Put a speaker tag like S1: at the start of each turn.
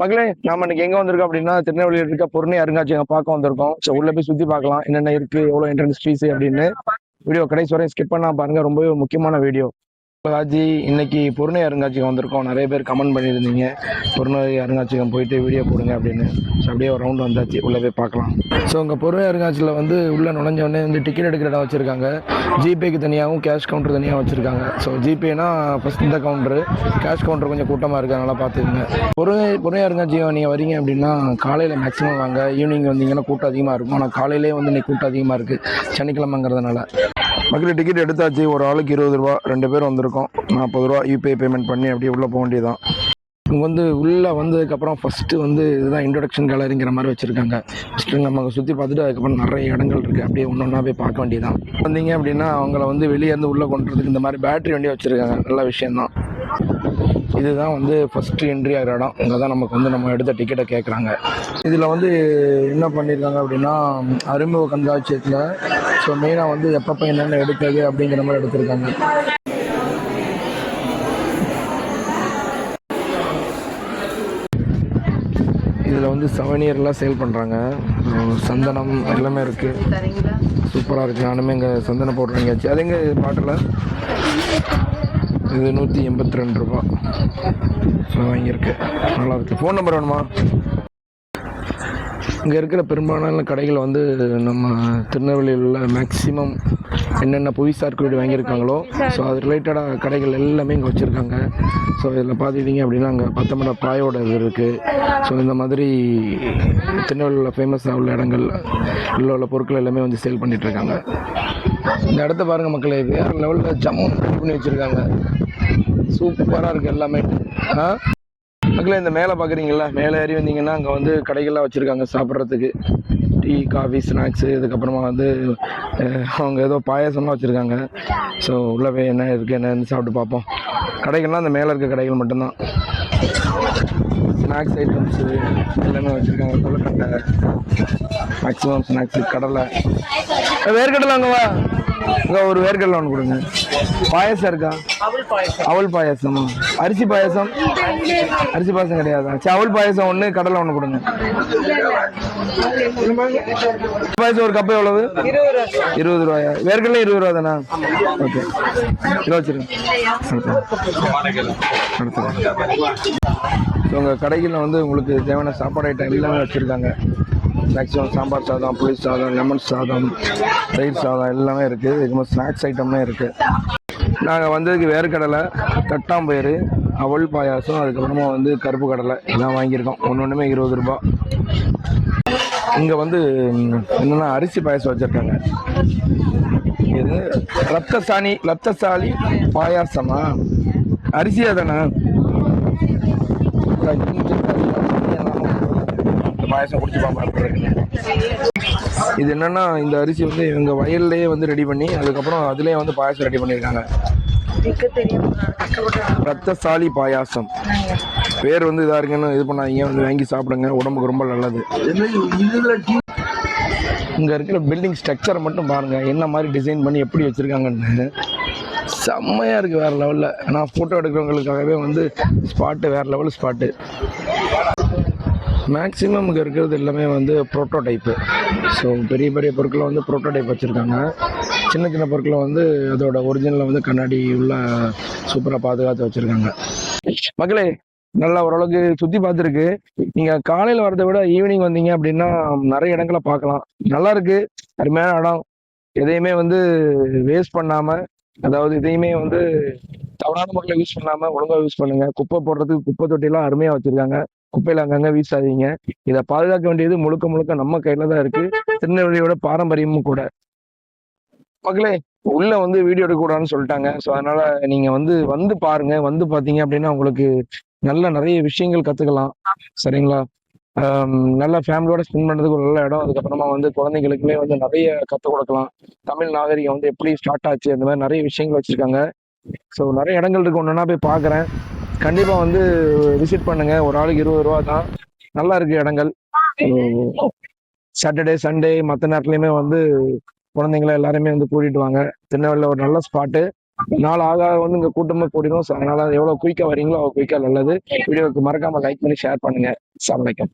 S1: மக்களே நாம இன்னைக்கு எங்க வந்திருக்கோம் அப்படின்னா திருநெல்வேலியில் இருக்க பொருணை அருங்காட்சியகம் பார்க்க வந்திருக்கோம். ஸோ உள்ள போய் சுத்தி பார்க்கலாம். என்னென்ன இருக்கு எவ்வளவு என்ட்ரன்ஸ் ஃபீஸ் அப்படின்னு. வீடியோ கடைசி வரையும் ஸ்கிப் பண்ணா பாருங்க. ரொம்பவே முக்கியமான வீடியோ ராஜி இன்னைக்கு பொருணை அருங்காட்சியகம் வந்திருக்கோம். நிறைய பேர் கமெண்ட் பண்ணியிருந்தீங்க. பொருணை அருங்காட்சியகம் போயிட்டு வீடியோ போடுங்க அப்படின்னு. ஸோ அப்படியே ஒரு ரவுண்ட் வந்தாச்சு. உள்ளே போய் பார்க்கலாம். ஸோ உங்கள் பொருணை அருங்காட்சியில் வந்து உள்ளே நுழைஞ்ச உடனே வந்து டிக்கெட் எடுக்கிற இடம் வச்சுருக்காங்க. ஜிபேக்கு தனியாகவும் கேஷ் கவுண்டர் தனியாக வச்சுருக்காங்க. ஸோ ஜிபேனா ஃபஸ்ட் இந்த கவுண்டரு கேஷ் கவுண்டர் கொஞ்சம் கூட்டமாக இருக்குது அதனால் பார்த்துக்கங்க. பொருணை பொருணை அருங்காட்சியகம் நீங்கள் வரீங்க அப்படின்னா காலையில் மேக்ஸிமம் வாங்க. ஈவினிங் வந்தீங்கன்னா கூட்டம் அதிகமாக இருக்கும். ஆனால் காலையிலே வந்து இன்னைக்கு கூட்டம் அதிகமாக இருக்குது சனிக்கிழமைங்கிறதுனால. மக்கள் டிக்கெட் எடுத்தாச்சு. ஒரு ஆளுக்கு இருபது ரூபா ரெண்டு பேர் வந்திருக்கோம். நாற்பது ரூபா யூபிஐ பேமெண்ட் பண்ணி அப்படியே உள்ளே போக வேண்டியதான் இங்கே வந்து உள்ளே வந்ததுக்கப்புறம் ஃபஸ்ட்டு வந்து இதுதான் இன்ட்ரடக்ஷன் கேலரிங்கிற மாதிரி வச்சுருக்காங்க. ஃபஸ்ட்டு நம்ம அங்கே சுற்றி பார்த்துட்டு அதுக்கப்புறம் நிறைய இடங்கள் இருக்குது அப்படியே ஒன்று ஒன்றா போய் பார்க்க வேண்டியதான் வந்தீங்க அப்படின்னா அவங்கள வந்து வெளியே இருந்து உள்ளே கொண்டுறதுக்கு இந்த மாதிரி பேட்டரி வண்டியாக வச்சுருக்காங்க. நல்ல விஷயந்தான் இதுதான் வந்து ஃபஸ்ட்டு என்ட்ரி ஆகிற இடம். இங்கே தான் நமக்கு வந்து நம்ம எடுத்த டிக்கெட்டை கேட்குறாங்க இதில் வந்து என்ன பண்ணியிருக்காங்க அப்படின்னா அறிமுக கண்காட்சியத்தில் ஸோ மெயினாக வந்து எப்பப்போ என்னென்ன எடுக்கிறது அப்படிங்கிற மாதிரி எடுத்திருக்காங்க. இதில் வந்து செவனியர்லாம் சேல் பண்ணுறாங்க சந்தனம் எல்லாமே இருக்குது சூப்பராக இருக்குது நானுமே இங்கே சந்தனம் போடுறாங்க வாங்கியாச்சு அது எங்கே பாட்டில்? இது நூற்றி எண்பத்தி ரெண்டு ரூபா. நான் வாங்கியிருக்கேன். நல்லாயிருக்கு ஃபோன் நம்பர் வேணுமா? இங்கே இருக்கிற பெரும்பாலான கடைகள் வந்து நம்ம திருநெல்வேலியில் உள்ள மேக்ஸிமம் என்னென்ன புவிசார் குறியீடு வாங்கியிருக்காங்களோ ஸோ அது ரிலேட்டடாக கடைகள் எல்லாமே இங்கே வச்சுருக்காங்க. ஸோ இதில் பார்த்துக்கிட்டிங்க அப்படின்னா அங்கே பத்தமட பாயோட இது இருக்குது ஸோ இந்த மாதிரி திருநெல்வேலியில் ஃபேமஸாக உள்ள இடங்கள் உள்ள உள்ள பொருட்கள் எல்லாமே வந்து சேல் பண்ணிகிட்ருக்காங்க இருக்காங்க. இந்த இடத்த பாருங்கள் மக்களே வேறு லெவலில் ஜம்மு பண்ணி வச்சுருக்காங்க. சூப்பராக இருக்குது எல்லாமே. ஆ? மக்களே இந்த மேலே பார்க்குறீங்களா மேலே ஏறி வந்தீங்கன்னா அங்கே வந்து கடைகள்லாம் வச்சுருக்காங்க சாப்பிட்றதுக்கு. டீ காஃபி ஸ்நாக்ஸு இதுக்கப்புறமா வந்து அவங்க ஏதோ பாயாசம்லாம் வச்சுருக்காங்க. ஸோ உள்ளே போய் என்ன இருக்குது என்னன்னு சாப்பிட்டு பார்ப்போம். கடைகள்லாம் அந்த மேலே இருக்க கடைகள் மட்டும்தான். ஸ்நாக்ஸ் ஐட்டம்ஸு எல்லாமே வச்சுருக்காங்க. கடலை மேக்ஸிமம் ஸ்நாக்ஸு கடலை. வேர்க்கடலை அங்கே வா. இங்கே ஒரு வேர்க்கடலை ஒன்று கொடுங்க. பாயாசம் இருக்கா? அவல் பாயாசமா. அரிசி பாயாசம்? அரிசி பாயாசம் கிடையாதா? சரி அவல் பாயாசம் ஒன்று கடலை ஒன்று கொடுங்க. பாயாசம் ஒரு கப்பு எவ்வளவு? இருபது ரூபாயா? வேர்க்கடலை இருபது ரூபா தானா? ஓகே. வச்சிருங்க. உங்கள் கடைகளில் வந்து உங்களுக்கு தேவையான சாப்பாடு ஐட்டம் எல்லாமே வச்சுருக்காங்க. மேக்ஸிமம் சாம்பார் சாதம் புளி சாதம் லெமன் சாதம் தயிர் சாதம் எல்லாமே இருக்குது இதுக்கு ஸ்நாக்ஸ் ஐட்டம்லாம் இருக்குது நாங்கள் வந்ததுக்கு வேர்க்கடலை தட்டாம்பயிறு அவல் பாயாசம் அதுக்கப்புறமா வந்து கருப்பு கடலை இதெல்லாம் வாங்கியிருக்கோம். ஒன்று ஒன்றுமே இருபது ரூபா. இங்கே வந்து என்னென்னா அரிசி பாயாசம் வச்சுருக்காங்க. இது ரத்தசாணி ரத்தசாலி பாயாசமா? அரிசியா தானே? பாயாசம் குடிச்சு பார்ப்பேன் இது என்னன்னா இந்த அரிசி வந்து இவங்க வயல்லையே வந்து ரெடி பண்ணி அதுக்கப்புறம் அதுலயே வந்து பாயாசம் ரெடி பண்ணியிருக்காங்க. ரத்தசாலி பாயாசம். பேர் வந்து இதா இருக்குன்னு இது பண்ணாதீங்க வந்து வாங்கி சாப்பிடுங்க. உடம்புக்கு ரொம்ப நல்லது. இங்க இருக்கிற பில்டிங் ஸ்ட்ரக்சரை மட்டும் பாருங்க. என்ன மாதிரி டிசைன் பண்ணி எப்படி வச்சிருக்காங்கன்னு. செம்மையா இருக்கு வேற லெவல்ல நான் போட்டோ எடுக்கிறவங்களுக்காகவே வந்து ஸ்பாட்டு வேற லெவல் ஸ்பாட்டு மேக்ஸிமம் இங்கே இருக்கிறது எல்லாமே வந்து ப்ரோட்டோடைப்பு ஸோ பெரிய பெரிய பொருட்களை வந்து ப்ரோட்டோடைப் வச்சுருக்காங்க. சின்ன சின்ன பொருட்களை வந்து அதோட ஒரிஜினலை வந்து கண்ணாடி உள்ள சூப்பராக பாதுகாத்து வச்சுருக்காங்க. மக்களே நல்லா ஓரளவுக்கு சுற்றி பார்த்துருக்கு. நீங்கள் காலையில் வரதை விட ஈவினிங் வந்தீங்க அப்படின்னா நிறைய இடங்களை பார்க்கலாம். நல்லா இருக்கு. அருமையான இடம். எதையுமே வந்து வேஸ்ட் பண்ணாமல் அதாவது இதையுமே வந்து தவறான முறையில் யூஸ் பண்ணாமல் ஒழுங்காக யூஸ் பண்ணுங்கள் குப்பை போடுறதுக்கு குப்பை தொட்டிலாம் அருமையாக வச்சுருக்காங்க. குப்பையில அங்கங்க வீசாதீங்க. இதை பாதுகாக்க வேண்டியது முழுக்க முழுக்க நம்ம கையில தான் இருக்கு. திருநெல்வேலியோட பாரம்பரியமும் கூட. மக்களே உள்ள வந்து வீடியோ எடுக்கக்கூடாதுன்னு சொல்லிட்டாங்க. ஸோ அதனால நீங்க வந்து வந்து பாருங்க. வந்து பாத்தீங்க அப்படின்னா உங்களுக்கு நல்ல நிறைய விஷயங்கள் கத்துக்கலாம். சரிங்களா? நல்ல ஃபேமிலியோட ஸ்பெண்ட் பண்றதுக்கு ஒரு நல்ல இடம். அதுக்கப்புறமா வந்து குழந்தைங்களுக்குமே வந்து நிறைய கற்றுக் கொடுக்கலாம். தமிழ் நாகரிகம் வந்து எப்படி ஸ்டார்ட் ஆச்சு? அந்த மாதிரி நிறைய விஷயங்கள் வச்சிருக்காங்க. ஸோ நிறைய இடங்கள் இருக்கு. ஒன்றுனா போய் பார்க்குறேன் கண்டிப்பா வந்து விசிட் பண்ணுங்க. ஒரு ஆளுக்கு இருபது ரூபா தான். நல்லா இருக்கு இடங்கள். சாட்டர்டே சண்டே மற்ற நேரத்துலையுமே வந்து குழந்தைங்களை எல்லாருமே வந்து கூட்டிட்டு வாங்க. திருநெல்வேலியில் ஒரு நல்ல ஸ்பாட்டு நாள் ஆக வந்து இங்கே கூட்டமே கூடிடும் ஸோ அதனால எவ்வளோ குயிக்காக வரீங்களோ அவ்வளோ குயிக்கா நல்லது. வீடியோவுக்கு மறக்காம லைக் பண்ணி ஷேர் பண்ணுங்க. சமலைக்கம்